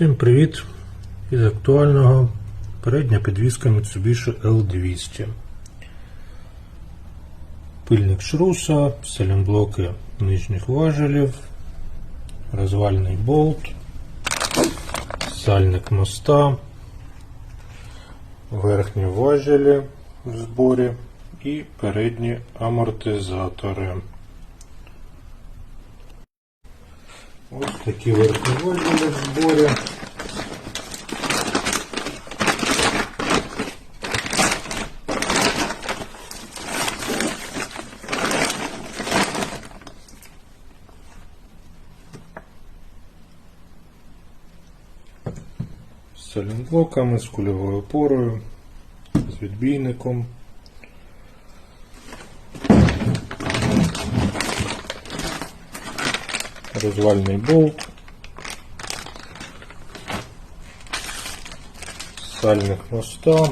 Всім привіт! Із актуального передня підвізка Mitsubishi L200. Пильник шруса, салімблоки нижніх важелів, розвальний болт, сальник моста, верхні важелі в зборі і передні амортизатори. Ось такі важелі в зборі. З салінблоками, з кульовою опорою, з відбійником. Розвальний болт. Сальник моста.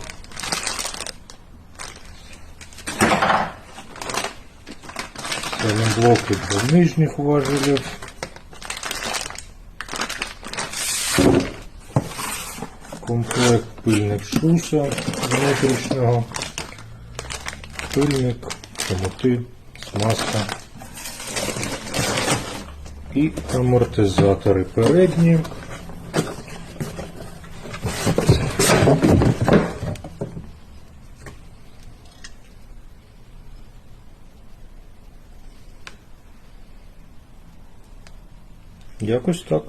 Салімблоки для нижніх важелів. комплект пильник шруса внутрішнього, пильник, хомути, смазка і амортизатори передні. Якось так.